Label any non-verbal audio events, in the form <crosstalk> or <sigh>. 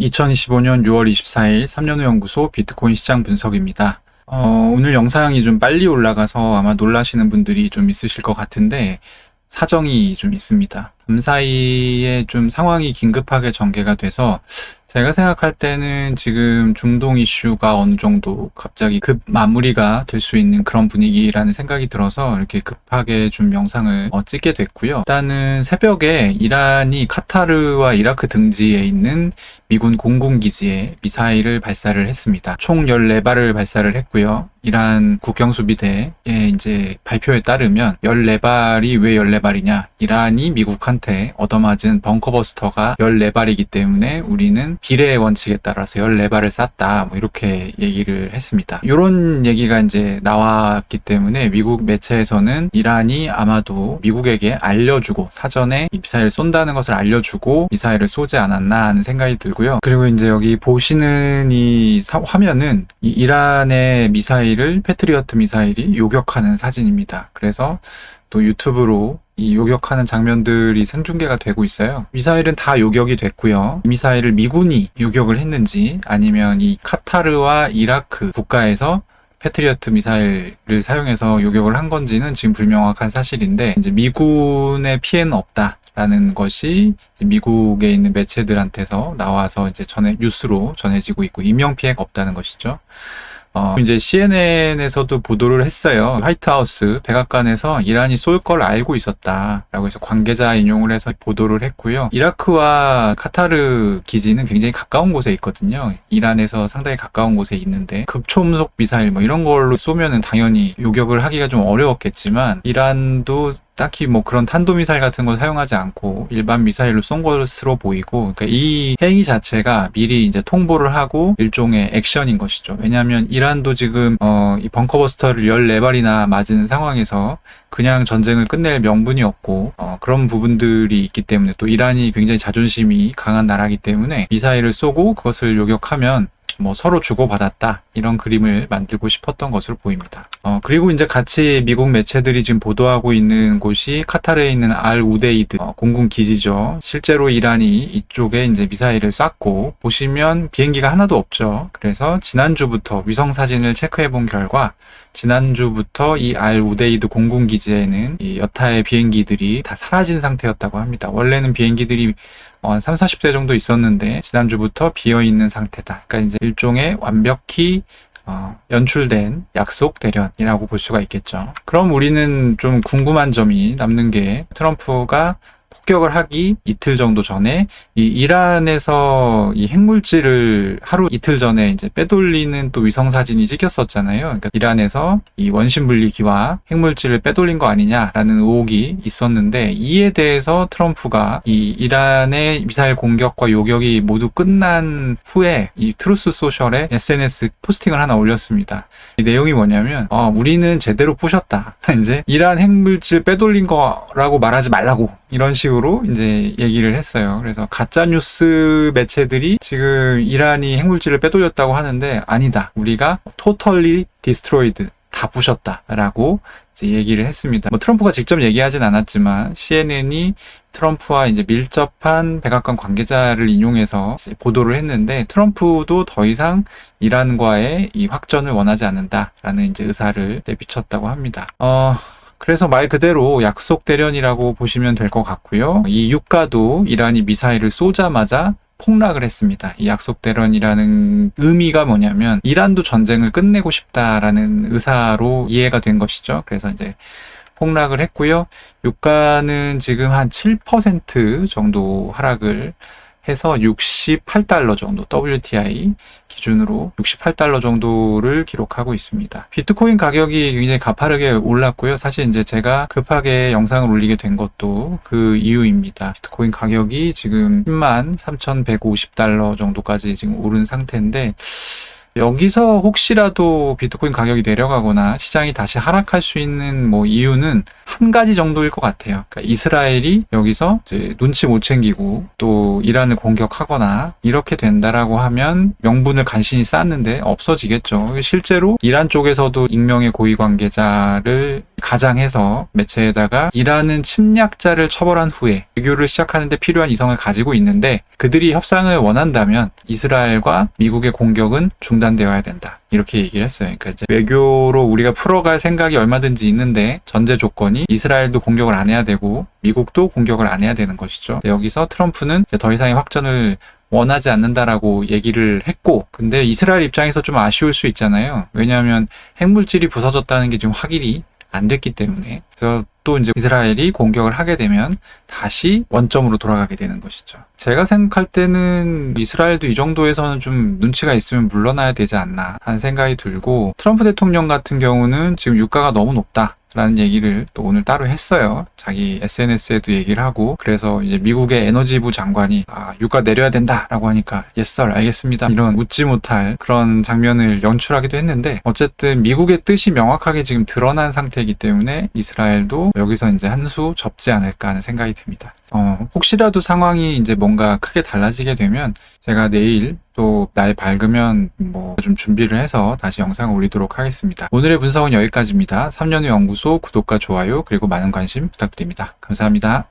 2025년 6월 24일 3년 후 연구소 비트코인 시장 분석입니다. 어, 오늘 영상이 좀 빨리 올라가서 아마 놀라시는 분들이 좀 있으실 것 같은데 사정이 좀 있습니다. 밤 사이에 좀 상황이 긴급하게 전개가 돼서 제가 생각할 때는 지금 중동 이슈가 어느 정도 갑자기 급 마무리가 될 수 있는 그런 분위기라는 생각이 들어서 이렇게 급하게 좀 영상을 어, 찍게 됐고요. 일단은 새벽에 이란이 카타르와 이라크 등지에 있는 미군 공군기지에 미사일을 발사를 했습니다. 총 14발을 발사를 했고요. 이란 국경수비대의 이제 발표에 따르면 14발이 왜 14발이냐? 이란이 미국한 테 얻어맞은 벙커버스터가 14발이기 때문에 우리는 비례의 원칙에 따라서 14발을 쐈다. 뭐 이렇게 얘기를 했습니다. 이런 얘기가 이제 나왔기 때문에 미국 매체에서는 이란이 아마도 미국에게 알려주고 사전에 미사일 쏜다는 것을 알려주고 미사일을 쏘지 않았나 하는 생각이 들고요. 그리고 이제 여기 보시는 이 화면은 이 이란의 미사일을 패트리어트 미사일이 요격하는 사진입니다. 그래서 또 유튜브로 이 요격하는 장면들이 생중계가 되고 있어요. 미사일은 다 요격이 됐고요. 미사일을 미군이 요격을 했는지 아니면 이 카타르와 이라크 국가에서 패트리어트 미사일을 사용해서 요격을 한 건지는 지금 불명확한 사실인데 이제 미군의 피해는 없다 라는 것이 미국에 있는 매체들한테서 나와서 이제 전해 뉴스로 전해지고 있고 인명 피해가 없다는 것이죠. 어, 이제 CNN에서도 보도를 했어요. 화이트하우스 백악관에서 이란이 쏠 걸 알고 있었다라고 해서 관계자 인용을 해서 보도를 했고요. 이라크와 카타르 기지는 굉장히 가까운 곳에 있거든요. 이란에서 상당히 가까운 곳에 있는데 극초음속 미사일 뭐 이런 걸로 쏘면은 당연히 요격을 하기가 좀 어려웠겠지만 이란도 딱히 뭐 그런 탄도미사일 같은 걸 사용하지 않고 일반 미사일로 쏜 것으로 보이고 그러니까 이 행위 자체가 미리 이제 통보를 하고 일종의 액션인 것이죠. 왜냐하면 이란도 지금 어, 이 벙커버스터를 14발이나 맞은 상황에서 그냥 전쟁을 끝낼 명분이 없고 어, 그런 부분들이 있기 때문에 또 이란이 굉장히 자존심이 강한 나라이기 때문에 미사일을 쏘고 그것을 요격하면 뭐 서로 주고받았다 이런 그림을 만들고 싶었던 것으로 보입니다. 어, 그리고 이제 같이 미국 매체들이 지금 보도하고 있는 곳이 카타르에 있는 알 우데이드 어, 공군 기지죠. 실제로 이란이 이쪽에 이제 미사일을 쐈고 보시면 비행기가 하나도 없죠. 그래서 지난주부터 위성 사진을 체크해 본 결과 지난주부터 이 알 우데이드 공군 기지에는 이 여타의 비행기들이 다 사라진 상태였다고 합니다. 원래는 비행기들이 어, 한 3, 40대 정도 있었는데 지난주부터 비어 있는 상태다. 그러니까 이제 일종의 완벽히 어, 연출된 약속 대련이라고 볼 수가 있겠죠. 그럼 우리는 좀 궁금한 점이 남는 게 트럼프가 폭격을 하기 이틀 정도 전에 이 이란에서 이 핵물질을 하루 이틀 전에 이제 빼돌리는 또 위성 사진이 찍혔었잖아요. 그러니까 이란에서 이 원심 분리기와 핵물질을 빼돌린 거 아니냐라는 의혹이 있었는데 이에 대해서 트럼프가 이 이란의 미사일 공격과 요격이 모두 끝난 후에 이 트루스 소셜에 SNS 포스팅을 하나 올렸습니다. 이 내용이 뭐냐면 어, 우리는 제대로 부셨다. <laughs> 이제 이란 핵물질 빼돌린 거라고 말하지 말라고 이런 식으로 이제 얘기를 했어요. 그래서 가짜 뉴스 매체들이 지금 이란이 핵물질을 빼돌렸다고 하는데 아니다. 우리가 totally destroyed 다 부셨다라고 이제 얘기를 했습니다. 뭐 트럼프가 직접 얘기하진 않았지만 CNN이 트럼프와 이제 밀접한 백악관 관계자를 인용해서 보도를 했는데 트럼프도 더 이상 이란과의 이 확전을 원하지 않는다라는 이제 의사를 내비쳤다고 합니다. 어, 그래서 말 그대로 약속 대련이라고 보시면 될 것 같고요. 이 유가도 이란이 미사일을 쏘자마자 폭락을 했습니다. 이 약속 대련이라는 의미가 뭐냐면 이란도 전쟁을 끝내고 싶다라는 의사로 이해가 된 것이죠. 그래서 이제 폭락을 했고요. 유가는 지금 한 7% 정도 하락을 해서 68달러 정도 WTI 기준으로 68달러 정도를 기록하고 있습니다. 비트코인 가격이 굉장히 가파르게 올랐고요. 사실 이제 제가 급하게 영상을 올리게 된 것도 그 이유입니다. 비트코인 가격이 지금 10만 3,150달러 정도까지 지금 오른 상태인데 여기서 혹시라도 비트코인 가격이 내려가거나 시장이 다시 하락할 수 있는 뭐 이유는 한 가지 정도일 것 같아요. 그러니까 이스라엘이 여기서 눈치 못 챙기고 또 이란을 공격하거나 이렇게 된다라고 하면 명분을 간신히 쌓았는데 없어지겠죠. 실제로 이란 쪽에서도 익명의 고위 관계자를 가장해서 매체에다가 이란은 침략자를 처벌한 후에 외교를 시작하는데 필요한 이성을 가지고 있는데 그들이 협상을 원한다면 이스라엘과 미국의 공격은 중단 되어야 된다. 이렇게 얘기를 했어요. 그러니까 이제 외교로 우리가 풀어갈 생각이 얼마든지 있는데 전제 조건이 이스라엘도 공격을 안 해야 되고 미국도 공격을 안 해야 되는 것이죠. 여기서 트럼프는 더 이상의 확전을 원하지 않는다라고 얘기를 했고, 근데 이스라엘 입장에서 좀 아쉬울 수 있잖아요. 왜냐하면 핵물질이 부서졌다는 게 지금 확인이 안 됐기 때문에. 그래서 또 이제 이스라엘이 공격을 하게 되면 다시 원점으로 돌아가게 되는 것이죠. 제가 생각할 때는 이스라엘도 이 정도에서는 좀 눈치가 있으면 물러나야 되지 않나 하는 생각이 들고 트럼프 대통령 같은 경우는 지금 유가가 너무 높다. 라는 얘기를 또 오늘 따로 했어요. 자기 SNS에도 얘기를 하고 그래서 이제 미국의 에너지부 장관이 아, 유가 내려야 된다라고 하니까 yes sir 알겠습니다. 이런 웃지 못할 그런 장면을 연출하기도 했는데 어쨌든 미국의 뜻이 명확하게 지금 드러난 상태이기 때문에 이스라엘도 여기서 이제 한 수 접지 않을까 하는 생각이 듭니다. 어, 혹시라도 상황이 이제 뭔가 크게 달라지게 되면 제가 내일 또 날 밝으면 뭐 좀 준비를 해서 다시 영상을 올리도록 하겠습니다. 오늘의 분석은 여기까지입니다. 3년의 연구소 구독과 좋아요 그리고 많은 관심 부탁드립니다. 감사합니다.